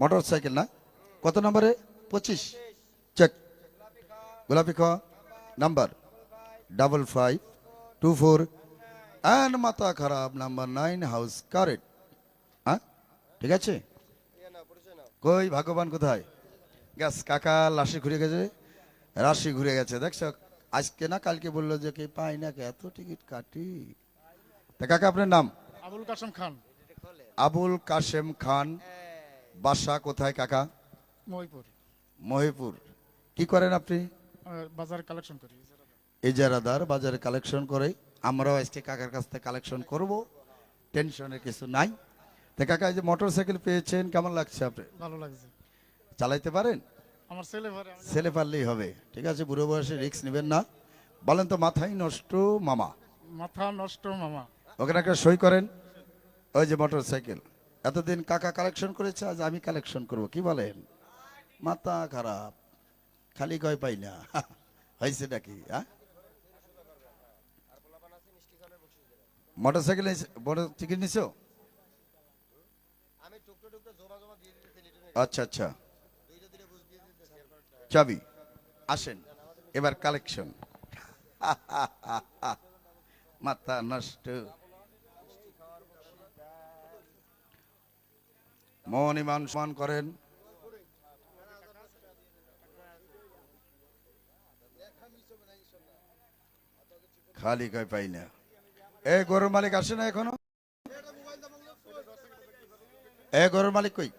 Motor cycle না? কত নম্বরে? পঁচিশ। চেক গোলাপি খ number double five two four and মাথা খারাপ নাম্বার নাইন হাউস কারেক্ট হ্যাঁ ঠিক আছে? কই ভাগ্যবান কোথায়? গ্যাস কাকা লাশি ঘুরে গেছে রাশি ঘুরে গেছে দেখছ? আজকে না কালকে বলল যে কে পাই না কে এত টিকিট কাটি। তা কাকা আপনার নাম? আবুল কাসেম খান। আবুল কাশেম খান। বাসা কোথায় কাকা? মহিপুর। মহিপুর। কি করেন আপনি? বাজার কালেকশন করি ইজারাদার বাজারে কালেকশন করে। আমরাও আজকে কাকার কাছ থেকে কালেকশন করব। টেনশনের কিছু নাই। তা কাকা এই যে মোটর সাইকেল পেয়েছেন কেমন লাগছে আপনি? ভালো লাগছে। চালাইতে পারেন? আমার ছেলে আমি- ছেলে পারলেই হবে। ঠিক আছে বুড়ো বয়সে রিস্ক নেবেন না। বলেন তো মাথাই নষ্ট মামা? মাথা নষ্ট মামা। ওখানে একটা সই করেন। ওই যে মোটর সাইকেল এতদিন কাকা কালেকশন করেছে আজ আমি কালেকশন করব। কি বলেন? মাথা খারাপ খালি কয় পাই না। হয়েছে নাকি হ্যাঁ মোটর সাইকেল বড় টিকিট নিছো? আচ্ছা আচ্ছা। চাবি আসেন এবার কালেকশন মাথা নষ্ট। মন ইমান সমান করেন। খালি কয় পাই না। এ গরুর মালিক আসে না এখনও? এ গরুর মালিক কই?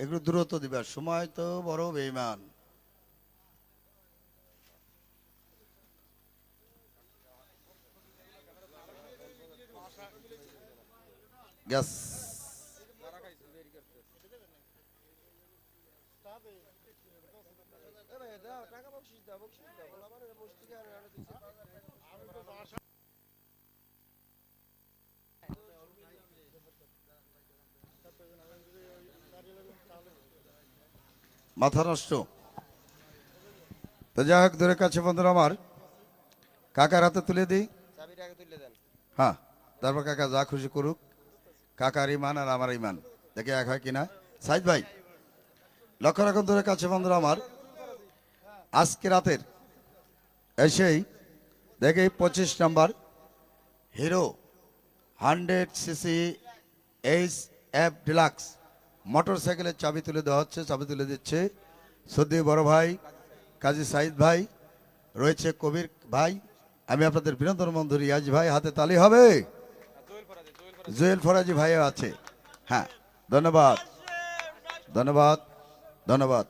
একটু দূরত্ব দিবার সময় তো বড় বেইমান গ্যাস মাথা নষ্ট। তো যাই হোক দূরের কাছে বন্ধুরা আমার কাকার হাতে তুলে দিই। হ্যাঁ তারপর কাকা যা খুশি করুক। কাকার ইমান আর আমার ইমান। দেখে এক হয় কিনা সাইদ ভাই, লক্ষ্য রাখুন দূরের কাছে বন্ধুরা আমার, আজকে রাতের এসেই দেখে পঁচিশ নম্বর Hero hundred CC H F Deluxe motor সাইকেলের চাবি তুলে দেওয়া হচ্ছে, চাবি তুলে দিচ্ছে সদ্দি বড় ভাই, কাজী সাইদ ভাই, রয়েছে কবির ভাই। আমি আপনাদের বিনোদন বন্ধু রিয়াজ ভাই, হাতে তালি হবে। জুয়েল ফরাজি ভাইও আছে। হ্যাঁ ধন্যবাদ। ধন্যবাদ ধন্যবাদ।